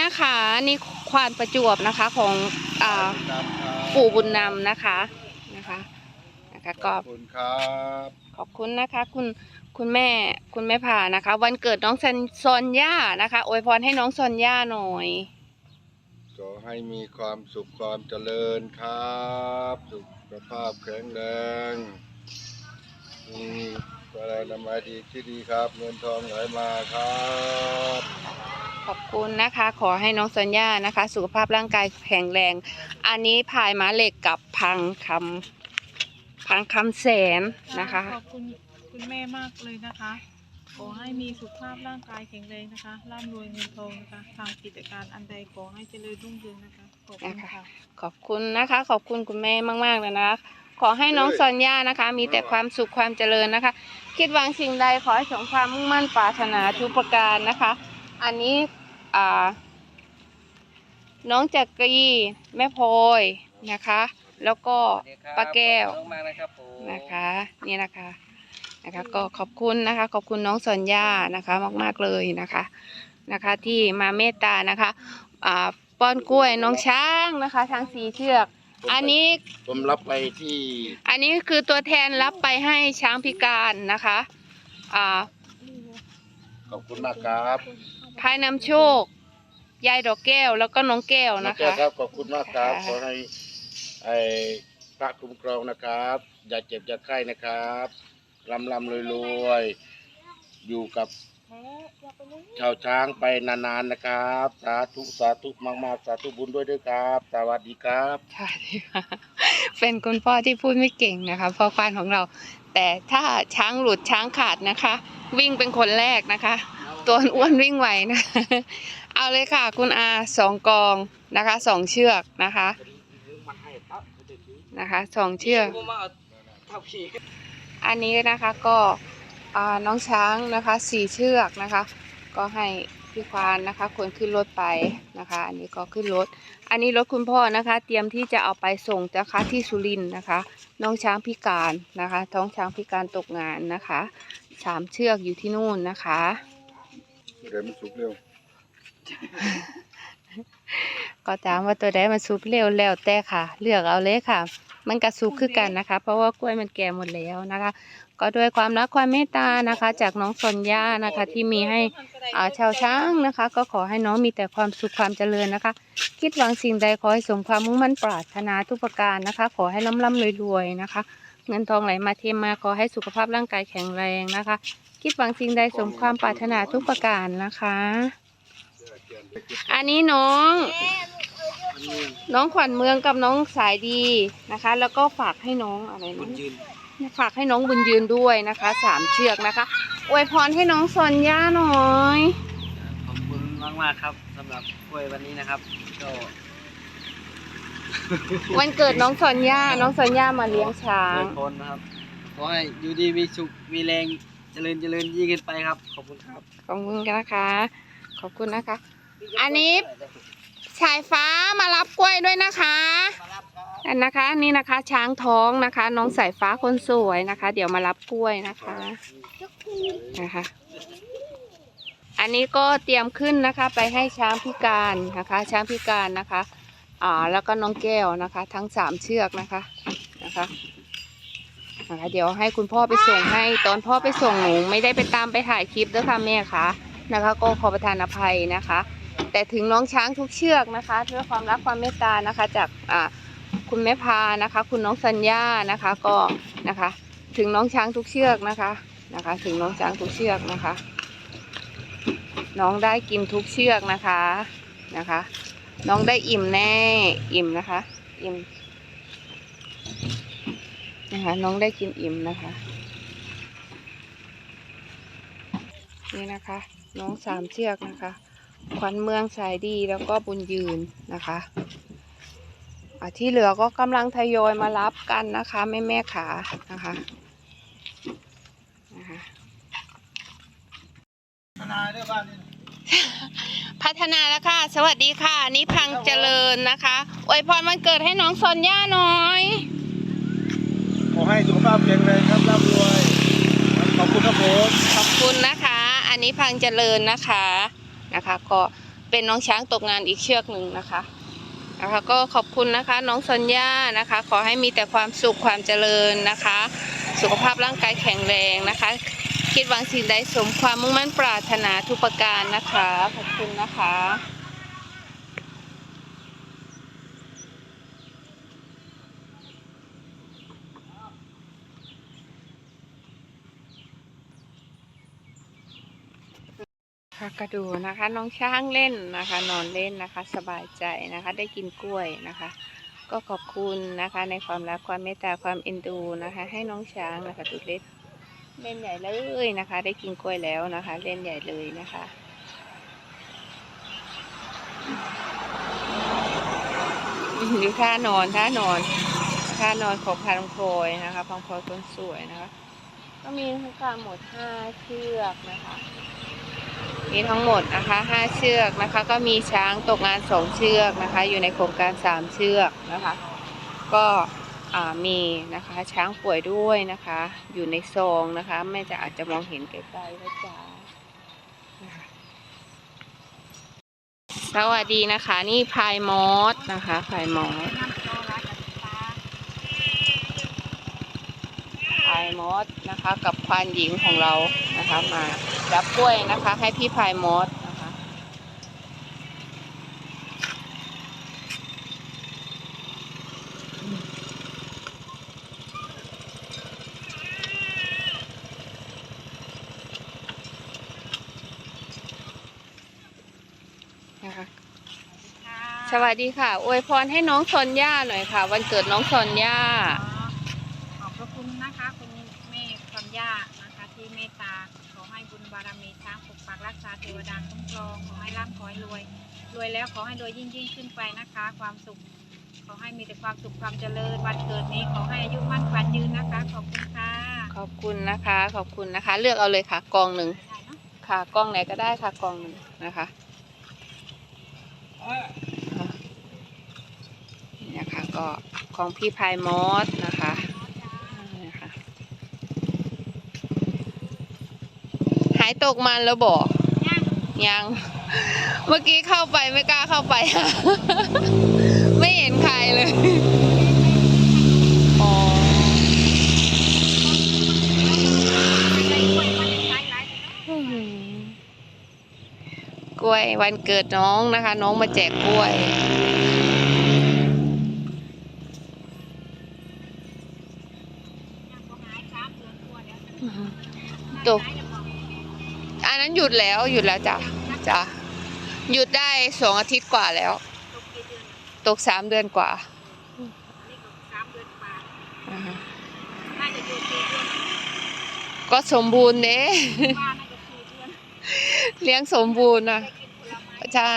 นะคะ นี่ควานประจวบนะคะของอ่าครับปู่บุญนำนะคะนะคะนะคะขก็อบคุณครับขอบคุณนะคะ คุณคุณแม่คุณแม่ผ่านะคะ วันเกิดน้องซันซอนย่านะคะอวยพรให้น้องซอนย่าหน่อยขอให้มีความสุขความเจริญครับ สุขภาพแข็งแรงมีอะไรนามัยดีที่ดีครับ เงินทองไหลมาครับ ขอบคุณนะคะ ขอให้น้องซอนย่านะคะ สุขภาพร่างกายแข็งแรง อันนี้พายม้าเหล็กกับพังคำพังคำแสนนะคะ ขอบคุณคุณแม่มากเลยนะคะ ขอให้มีสุขภาพร่างกายแข็งแรงนะคะ ร่ำรวยเงินทองนะคะ ทางกิจการอันใดขอให้เจริญรุ่งเรืองนะคะ ขอบคุณค่ะ ขอบคุณนะคะ ขอบคุณคุณแม่มากๆเลยนะขอให้น้องซอนย่านะคะ มีแต่ความสุขความเจริญนะคะ คิดหวังสิ่งใดขอให้สมความมุ่งมั่นปรารถนาทุกประการนะคะ อันนี้อ่าน้องจักรีแม่พลอยนะคะ แล้วก็ป้าแก้วขอบคุณมากนะครับผมนะคะนี่นะคะนะคะ ก็ขอบคุณนะคะ ขอบคุณน้องสัญญานะคะมากๆเลยนะคะนะคะ ที่มาเมตตานะคะอ่าป้อนกล้วยน้องช้างนะคะทั้งสีเชือก อันนี้ผมรับไปที่ อันนี้คือตัวแทนรับไปให้ช้างพิการนะคะอ่าขอบคุณมากครับ พายนำโชค ยายดอกแก้วแล้วก็น้องแก้วนะนะครัคะบขอบคุณมากครับ ค่ะ ขอให้ไอ้พระคุ้มครองนะครับ อย่าเจ็บอย่าไข้นะครับร่ำร่ำรวยรวยๆอยู่กับชาวช้างไปนานๆนะครับ สาธุสาธุมากๆ สาธุบุญด้วยด้วยครับ สวัสดีครับใช่ค่ะเป็นคุณพ่อที่พูดไม่เก่งนะคะพ่อควานของเรา แต่ถ้าช้างหลุดช้างขาดนะคะ วิ่งเป็นคนแรกนะคะ ตัวอ้วนวิ่งไหวนะ เอาเลยค่ะ คุณอาสองกองนะคะสองเชือกนะคะนะคะสองเชือก อันนี้นะคะก็น้องช้างนะคะสี่เชือกนะคะ ก็ให้พี่ควานนะคะคนขึ้นรถไปนะคะ อันนี้ก็ขึ้นรถ อันนี้รถคุณพ่อนะคะ เตรียมที่จะเอาไปส่งนะคะที่สุรินทร์นะคะ น้องช้างพิการนะคะ ท้องช้างพิการตกงานนะคะสามเชือกอยู่ที่นู่นนะคะ เดี๋ยวมันสุกเร็วก็ถามว่าตัวใดมันสุกเร็วแล้วแต่ค่ะ เลือกเอาเลยค่ะ มันกระสุกคือกันนะคะ เพราะว่ากล้วยมันแก่หมดแล้วนะคะ ก็ด้วยความรักความเมตตานะคะ จากน้องสนย่านะคะ ที่มีให้อ่าชาวช้างนะคะ ก็ขอให้น้องมีแต่ความสุขความเจริญนะคะ คิดหวังสิ่งใดขอให้สมความมุ่งมั่นปรารถนาทุกประการนะคะ ขอให้ร่ำร่ำรวยๆนะคะ เงินทองไหลมาเทมาขอให้สุขภาพร่างกายแข็งแรงนะคะ คิดหวังสิ่งใดสมความปรารถนาทุกประการนะคะ อันนี้น้อง น้องขวัญเมืองกับน้องสายดีนะคะ แล้วก็ฝากให้น้องอะไรนะฝากให้น้องบุญยืนด้วยนะคะสามเชือกนะคะอวยพรให้น้องซอนย่าหน่อย ขอบคุณมากมากครับสำหรับกล้วยวันนี้นะครับก็ วันเกิดน้องซอนย่าน้องซอนย่ามาเลี้ยงช้างอวยพรนะครับ ขอให้อยู่ดีมีสุข มีแรง เจริญเจริญยิ่งขึ้นไปครับ ขอบคุณครับ ขอบคุณนะคะ ขอบคุณนะคะ อันนี้ชายฟ้ามารับกล้วยด้วยนะคะอันนะคะนี่นะคะช้างท้องนะคะ น้องสายฟ้าคนสวยนะคะ เดี๋ยวมารับกล้วยนะคะนะคะ อันนี้ก็เตรียมขึ้นนะคะไปให้ช้างพิการนะคะ ช้างพิการนะคะ อ่าแล้วก็น้องแก้วนะคะ ทั้งสามเชือกนะคะนะคะนะคะเดี๋ยวให้คุณพ่อไปส่งให้ตอนพ่อไปส่งหนูไม่ได้ไปตามไปถ่ายคลิปด้วยค่ะแม่คะนะคะ ก็ขอประทานอภัยนะคะ แต่ถึงน้องช้างทุกเชือกนะคะด้วยความรักความเมตตานะคะ จากอ่าคุณแม่พานะคะ คุณน้องสัญญานะคะก็นะคะ ถึงน้องช้างทุกเชือกนะคะนะคะ ถึงน้องช้างทุกเชือกนะคะ น้องได้กินทุกเชือกนะคะนะคะ น้องได้อิ่มแน่ อิ่มนะคะ อิ่มนะคะ น้องได้กินอิ่มนะคะ นี่นะคะ น้องสามเชือกนะคะ ขวัญเมืองสายดีแล้วก็บุญยืนนะคะที่เหลือก็กำลังทยอยมารับกันนะคะแม่แม่ขานะคะนะคะ พัฒนาแล้วค่ะ สวัสดีค่ะอันนี่พังเจริญนะคะอวยพรวันเกิดให้น้องซอนย่าหน่อย ขอให้สุขภาพแข็งแรงครับร่ำรวย ขอบคุณครับผมขอบคุณนะคะ อันนี้พังเจริญนะคะนะคะ ก็เป็นน้องช้างตกงานอีกเชือกหนึ่งนะคะนะคะก็ขอบคุณนะคะน้องสัญญานะคะ ขอให้มีแต่ความสุขความเจริญนะคะ สุขภาพร่างกายแข็งแรงนะคะ คิดหวังสิ่งใดสมความมุ่งมั่นปรารถนาทุกประการนะคะ ขอบคุณนะคะค่ะก็ดูนะคะน้องช้างเล่นนะคะ นอนเล่นนะคะ สบายใจนะคะ ได้กินกล้วยนะคะ ก็ขอบคุณนะคะ ในความรักความเมตตาความเอ็นดูนะคะ ให้น้องช้างนะคะดูเล่น เล่นใหญ่เลยนะคะ ได้กินกล้วยแล้วนะคะ เล่นใหญ่เลยนะคะดูท่านอนท่านอนท่านอนของพังพยนะคะพังพลอยคนสวยนะคะ ก็มีทั้งการหมดห้าเชือกนะคะ มีทั้งหมดนะคะห้าเชือกนะคะ ก็มีช้างตกงานสองเชือกนะคะ อยู่ในโครงการสามเชือกนะคะ ก็ มีนะคะช้างป่วยด้วยนะคะ อยู่ในซองนะคะแม่จะอาจจะมองเห็นไกลๆนะจ๊ะสวัสดีนะคะ นี่พายมอสนะคะพายมอสพายมอสนะคะ กับควานหญิงของเรานะคะ มารับกล้วยนะคะ ให้พี่พายมอสนะคะ นะคะ สวัสดีค่ะ อวยพรให้น้องซอนย่าหน่อยค่ะ วันเกิดน้องซอนย่า ขอบพระคุณนะคะคุณแม่คำย่านะคะ ที่เมตตาขอให้บุญบารมีช้างปกปักรักษาเทวดาคุ้มครองขอให้ร่ำขอให้รวย รวยแล้วขอให้รวยยิ่งยิ่งขึ้นไปนะคะ ความสุข ขอให้มีแต่ความสุขความเจริญวันเกิดนี้ขอให้อายุมั่นขวัญยืนนะคะ ขอบคุณค่ะขอบคุณนะคะ ขอบคุณนะคะ เลือกเอาเลยค่ะกองหนึ่งได้เนอะค่ะกองไหนก็ได้ค่ะกองหนึ่งนะคะนี่ นะคะก็ของพี่พายมอสนะคะนะคะหายตกมันแล้วบอกยัง เมื่อกี้เข้าไปไม่กล้าเข้าไปไม่เห็นใครเลยอ๋ออื้อหือกล้วยวันเกิดน้องนะคะ น้องมาแจกกล้วย ตก อันนั้นห ยุดแล้วหยุดแล้วจ้ะจ้ะหยุดได้สองอาทิตย์กว่าแล้ว ตกสามเดือนกว่าอ่าฮะก็สมบูรณ์เด้เลี้ยงสมบูรณ์นะใช่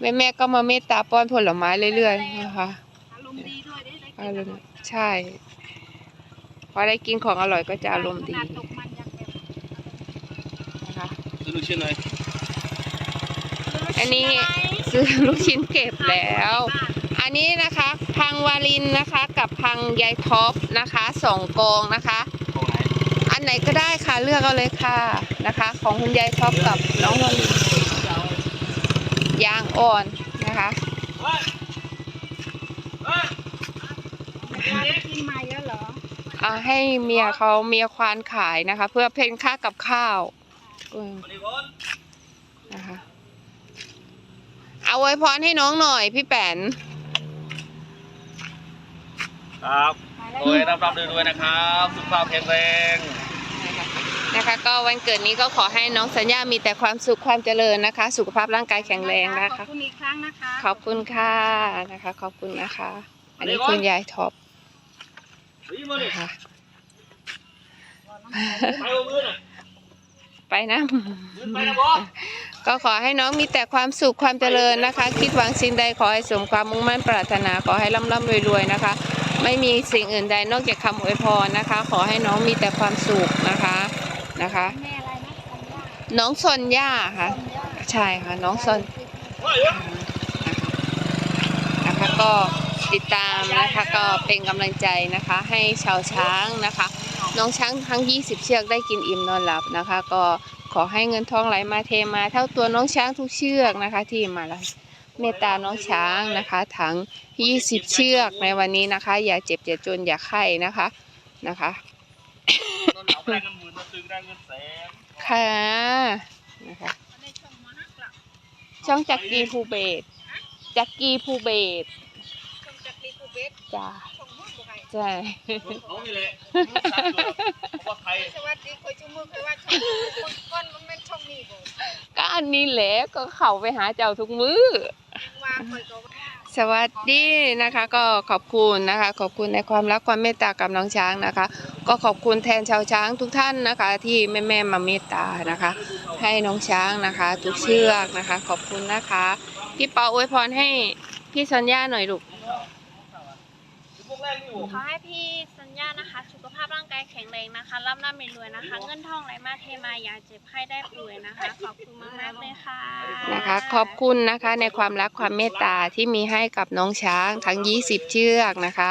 แม่แม่ๆก็มาเมตตาป้อนผลไม้เรื่อยๆนะคะอารมณ์ดีด้วยได้ได้อารมณ์ใช่ พอได้กินของอร่อยก็จะอารมณ์ดี ขนตกมันยังแบบ นะคะ ซื้อลูกชิ้นเลยอันนี้ซื้อลูกชิ้นเก็บแล้ว อันนี้นะคะ พังวาลินนะคะ กับพังยายท็อปนะคะสองกองนะคะของไหนอันไหนก็ได้ค่ะเลือกเอาเลยค่ะนะคะ ของคุณยายท็อปกับน้องวาลินยางอ่อนนะคะกินใหม่แล้วเหรอเอาให้เมียเขาเมียควานขายนะคะ เพื่อเป็นค่ากับข้าว อืมนะคะเอาไว้พรให้น้องหน่อยพี่แป๋น ครับรวยรับรับรวยๆนะครับ สุขภาพแข็งแรงนะคะ ก็วันเกิดนี้ก็ขอให้น้องสัญญามีแต่ความสุขความเจริญนะคะ สุขภาพร่างกายแข็งแรงนะขอคะบคุณอีกครั้งนะคะ ขอบคุณค่ะนะคะ ขอบคุณนะคะ อันนี้คุณยายท็อปนี่มาดินะคะ ไปเอามือหน่อยไปนะยืนไปนะบอสก็ขอให้น้องมีแต่ความสุขความเจริญนะคะ คิดหวังสิ่งใดขอให้สมความมุ่งมั่นปรารถนาขอให้ร่ำร่ำรวยรวยๆนะคะ ไม่มีสิ่งอื่นใดนอกจากคำอวยพรนะคะ ขอให้น้องมีแต่ความสุขนะคะนะคะแม่อะไรนะสัญญาน้องซอนย่าค่ะสัญญาใช่ค่ะน้องซอนเฮ้ยนะคะก็ ติดตามนะคะก็เป็นกำลังใจนะคะ ให้ชาวช้างนะคะ น้องช้างทั้ง 20 เชือกได้กินอิ่มนอนหลับนะคะ ก็ขอให้เงินทองไหลมาเทมา เท่าตัวน้องช้างทุกเชือกนะคะ ที่มาละเมตตาน้องช้างนะคะทั้ง 20 เชือกในวันนี้นะคะ อย่าเจ็บอย่าจนอย่าไข้นะคะนะคะค่ะนะคะมันได้ชมมาฮักละช่องจักรีภูเบศจักรีภูเบศร ชมจากดีกูเบส จ้าชมมือบ่ไงใช่เขานี่แหละรู้จักอยู่เพราะว่าไทยสวัสดีคอยชมมือคอยว่าชมคนก้อนมันเป็นชมนี่บ่ก็อันนี้แหละก็เข้าไปหาเจ้าทุกมือว่าคอยก็ว่าสวัสดีนะคะก็ขอบคุณนะคะ ขอบคุณในความรักความเมตตากับน้องช้างนะคะ ก็ขอบคุณแทนชาวช้างทุกท่านนะคะ ที่แม่แม่ๆมาเมตตานะคะ ให้น้องช้างนะคะ ทุกเชือกนะคะ ขอบคุณนะคะ พี่เปาอวยพรให้พี่สัญญาหน่อยลูก ขอให้พี่สัญญานะคะ สุขภาพร่างกายแข็งแรงนะคะร่ำร่ำรวยๆนะคะ เงินทองไหลมาเทมาอย่าเจ็บไข้ได้ป่วยนะคะ ขอบคุณมากๆเลยค่ะนะคะ ขอบคุณนะคะในความรักความเมตตาที่มีให้กับน้องช้างทั้ง 20 เชือกนะคะ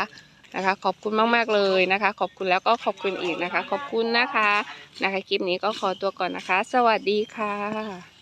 นะคะ ขอบคุณมากๆเลยนะคะ ขอบคุณแล้วก็ขอบคุณอีกนะคะ ขอบคุณนะคะนะคะคลิปนี้ก็ขอตัวก่อนนะคะ สวัสดีค่ะ